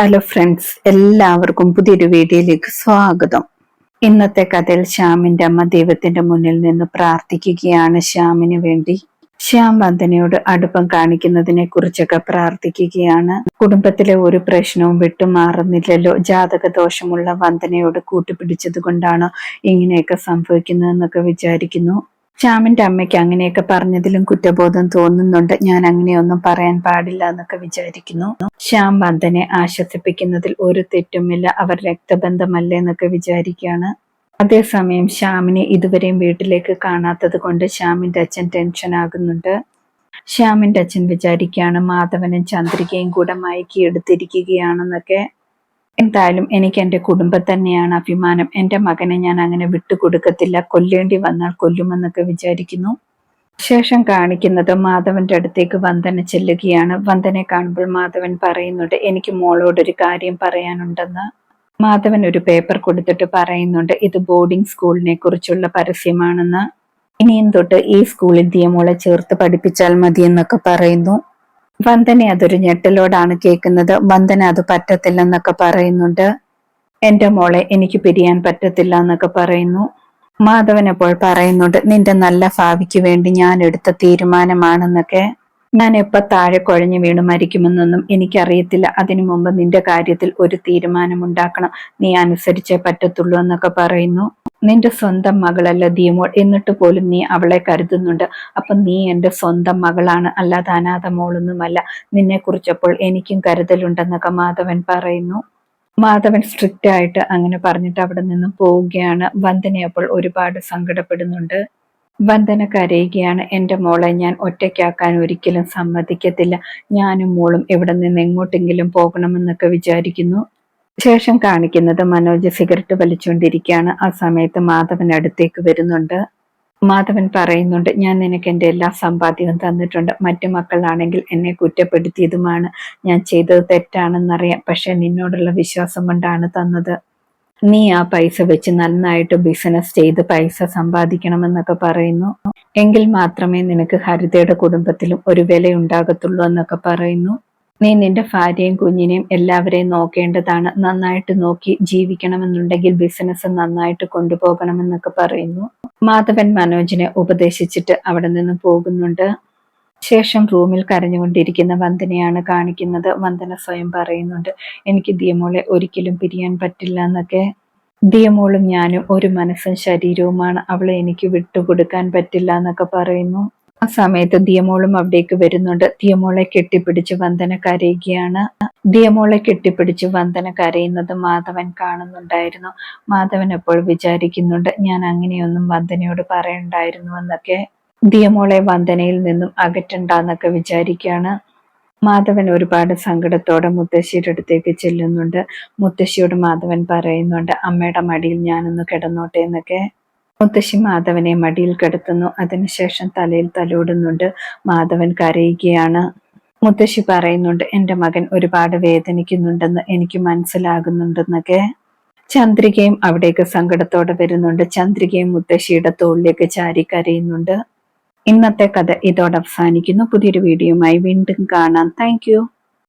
Hello friends എല്ലാവർക്കും പുതിയൊരു വീഡിയോയിലേക്ക് സ്വാഗതം. ഇന്നത്തെ കഥയിൽ ശ്യാമിന്റെ അമ്മ ദൈവത്തിന്റെ മുന്നിൽ നിന്ന് പ്രാർത്ഥിക്കുകയാണ്. ശ്യാമിന് വേണ്ടി ശ്യാം വന്ദനയോട് അടുപ്പം കാണിക്കുന്നതിനെ കുറിച്ചൊക്കെ പ്രാർത്ഥിക്കുകയാണ്. കുടുംബത്തിലെ ഒരു പ്രശ്നവും വിട്ടുമാറുന്നില്ലല്ലോ ജാതക ദോഷമുള്ള വന്ദനയോട് കൂട്ടുപിടിച്ചത് കൊണ്ടാണോ ഇങ്ങനെയൊക്കെ സംഭവിക്കുന്നതെന്നൊക്കെ വിചാരിക്കുന്നു. ശ്യാമിന്റെ അമ്മയ്ക്ക് അങ്ങനെയൊക്കെ പറഞ്ഞതിലും കുറ്റബോധം തോന്നുന്നുണ്ട്. ഞാൻ അങ്ങനെയൊന്നും പറയാൻ പാടില്ല എന്നൊക്കെ വിചാരിക്കുന്നു. ശ്യാം വന്ദനെ ആശ്വസിപ്പിക്കുന്നതിൽ ഒരു തെറ്റുമില്ല. അവർ രക്തബന്ധമല്ലേ എന്നൊക്കെ വിചാരിക്കുകയാണ്. അതേസമയം ശ്യാമിനെ ഇതുവരെയും വീട്ടിലേക്ക് കാണാത്തത് കൊണ്ട് ശ്യാമിന്റെ അച്ഛൻ ടെൻഷൻ ആകുന്നുണ്ട്. ശ്യാമിന്റെ അച്ഛൻ വിചാരിക്കുകയാണ് മാധവനും ചന്ദ്രികയും കൂടെ മയക്കി എടുത്തിരിക്കുകയാണെന്നൊക്കെ എന്തായാലും എനിക്ക് എന്റെ കുടുംബം തന്നെയാണ് അഭിമാനം. എന്റെ മകനെ ഞാൻ അങ്ങനെ വിട്ടുകൊടുക്കത്തില്ല. കൊല്ലേണ്ടി വന്നാൽ കൊല്ലുമെന്നൊക്കെ വിചാരിക്കുന്നു. ശേഷം കാണിക്കുന്നത് മാധവന്റെ അടുത്തേക്ക് വന്ദന ചെല്ലുകയാണ്. വന്ദനെ കാണുമ്പോൾ മാധവൻ പറയുന്നുണ്ട് എനിക്ക് മോളോടൊരു കാര്യം പറയാനുണ്ടെന്ന്. മാധവൻ ഒരു പേപ്പർ കൊടുത്തിട്ട് പറയുന്നുണ്ട് ഇത് ബോർഡിംഗ് സ്കൂളിനെ കുറിച്ചുള്ള പരസ്യമാണെന്ന്. ഇനിയും തൊട്ട് ഈ സ്കൂളിൽ ദിയമോളെ ചേർത്ത് പഠിപ്പിച്ചാൽ മതിയെന്നൊക്കെ പറയുന്നു. വന്ദന അതൊരു ഞെട്ടലോടാണ് കേൾക്കുന്നത്. വന്ദന അത് പറ്റത്തില്ലെന്നൊക്കെ പറയുന്നുണ്ട്. എന്റെ മോളെ എനിക്ക് പിരിയാൻ പറ്റത്തില്ല എന്നൊക്കെ പറയുന്നു. മാധവൻ അപ്പോൾ പറയുന്നുണ്ട് നിന്റെ നല്ല ഭാവിക്ക് വേണ്ടി ഞാൻ എടുത്ത തീരുമാനമാണെന്നൊക്കെ. ഞാൻ എപ്പ താഴെ കുഴഞ്ഞു വീണ് മരിക്കുമെന്നൊന്നും എനിക്കറിയത്തില്ല. അതിനു മുമ്പ് നിന്റെ കാര്യത്തിൽ ഒരു തീരുമാനമുണ്ടാക്കണം. നീ അനുസരിച്ചേ പറ്റത്തുള്ളൂ എന്നൊക്കെ പറയുന്നു. നിന്റെ സ്വന്തം മകളല്ല ദിയമോൾ എന്നിട്ട് പോലും നീ അവളെ കരുതുന്നുണ്ട്. അപ്പൊ നീ എന്റെ സ്വന്തം മകളാണ്. അല്ലാതെ അനാഥ മോളൊന്നുമല്ല നിന്നെ കുറിച്ചപ്പോൾ എനിക്കും കരുതലുണ്ടെന്നൊക്കെ മാധവൻ പറയുന്നു. മാധവൻ സ്ട്രിക്റ്റ് ആയിട്ട് അങ്ങനെ പറഞ്ഞിട്ട് അവിടെ നിന്ന് പോവുകയാണ്. വന്ദന അപ്പോൾ ഒരുപാട് സങ്കടപ്പെടുന്നുണ്ട്. വന്ദന കരയുകയാണ്. എന്റെ മോളെ ഞാൻ ഒറ്റയ്ക്കാക്കാൻ ഒരിക്കലും സമ്മതിക്കത്തില്ല. ഞാനും മോളും എവിടെ നിന്ന് എങ്ങോട്ടെങ്കിലും പോകണമെന്നൊക്കെ വിചാരിക്കുന്നു. ശേഷം കാണിക്കുന്നത് മനോജ് സിഗരറ്റ് വലിച്ചുകൊണ്ടിരിക്കുകയാണ് ആ സമയത്ത് മാധവൻ അടുത്തേക്ക് വരുന്നുണ്ട്. മാധവൻ പറയുന്നുണ്ട് ഞാൻ നിനക്ക് എന്റെ എല്ലാ സമ്പാദ്യവും തന്നിട്ടുണ്ട്. മറ്റു മക്കളാണെങ്കിൽ എന്നെ കുറ്റപ്പെടുത്തിയതുമാണ്. ഞാൻ ചെയ്തത് തെറ്റാണെന്നറിയാം. പക്ഷെ നിന്നോടുള്ള വിശ്വാസം കൊണ്ടാണ് തന്നത്. നീ ആ പൈസ വെച്ച് നന്നായിട്ട് ബിസിനസ് ചെയ്ത് പൈസ സമ്പാദിക്കണമെന്നൊക്കെ പറയുന്നു. എങ്കിൽ മാത്രമേ നിനക്ക് ഹരിതയുടെ കുടുംബത്തിലും ഒരു വില ഉണ്ടാകത്തുള്ളൂ എന്നൊക്കെ പറയുന്നു. നീ നിന്റെ ഭാര്യയും കുഞ്ഞിനെയും എല്ലാവരെയും നോക്കേണ്ടതാണ്. നന്നായിട്ട് നോക്കി ജീവിക്കണമെന്നുണ്ടെങ്കിൽ ബിസിനസ് നന്നായിട്ട് കൊണ്ടുപോകണമെന്നൊക്കെ പറയുന്നു. മാധവൻ മനോജിനെ ഉപദേശിച്ചിട്ട് അവിടെ നിന്ന് പോകുന്നുണ്ട്. ശേഷം റൂമിൽ കരഞ്ഞുകൊണ്ടിരിക്കുന്ന വന്ദനയാണ് കാണിക്കുന്നത്. വന്ദന സ്വയം പറയുന്നുണ്ട് എനിക്ക് ദിയമോളെ ഒരിക്കലും പിരിയാൻ പറ്റില്ല എന്നൊക്കെ. ദിയമോളും ഞാനും ഒരു മനസ്സും ശരീരവുമാണ്. അവളെ എനിക്ക് വിട്ടുകൊടുക്കാൻ പറ്റില്ല എന്നൊക്കെ പറയുന്നു. ആ സമയത്ത് ദിയമോളും അവിടേക്ക് വരുന്നുണ്ട്. ദിയമോളെ കെട്ടിപ്പിടിച്ച് വന്ദന കരയുകയാണ്. ദിയമോളെ കെട്ടിപ്പിടിച്ച് വന്ദന കരയുന്നത് മാധവൻ കാണുന്നുണ്ടായിരുന്നു. മാധവൻ എപ്പോൾ വിചാരിക്കുന്നുണ്ട് ഞാൻ അങ്ങനെയൊന്നും വന്ദനയോട് പറയണ്ടായിരുന്നു എന്നൊക്കെ ദിയമോളെ വന്ദനയിൽ നിന്നും അകറ്റണ്ടെന്നൊക്കെ വിചാരിക്കുകയാണ്. മാധവൻ ഒരുപാട് സങ്കടത്തോടെ മുത്തശ്ശിയുടെ അടുത്തേക്ക് ചെല്ലുന്നുണ്ട്. മുത്തശ്ശിയോട് മാധവൻ പറയുന്നുണ്ട് അമ്മയുടെ മടിയിൽ ഞാനൊന്ന് കിടന്നോട്ടെ എന്നൊക്കെ. മുത്തശ്ശി മാധവനെ മടിയിൽ കിടത്തുന്നു. അതിനുശേഷം തലയിൽ തലോടുന്നുണ്ട്. മാധവൻ കരയുകയാണ്. മുത്തശ്ശി പറയുന്നുണ്ട് എന്റെ മകൻ ഒരുപാട് വേദനിക്കുന്നുണ്ടെന്ന് എനിക്ക് മനസ്സിലാകുന്നുണ്ടെന്നൊക്കെ. ചന്ദ്രികയും അവിടേക്ക് സങ്കടത്തോടെ വരുന്നുണ്ട്. ചന്ദ്രികയും മുത്തശ്ശിയുടെ തോളിലേക്ക് ചാരി കരയുന്നുണ്ട്. ഇന്നത്തെ കഥ ഇതോടെ അവസാനിക്കുന്നു. പുതിയൊരു വീഡിയോയുമായി വീണ്ടും കാണാം. താങ്ക്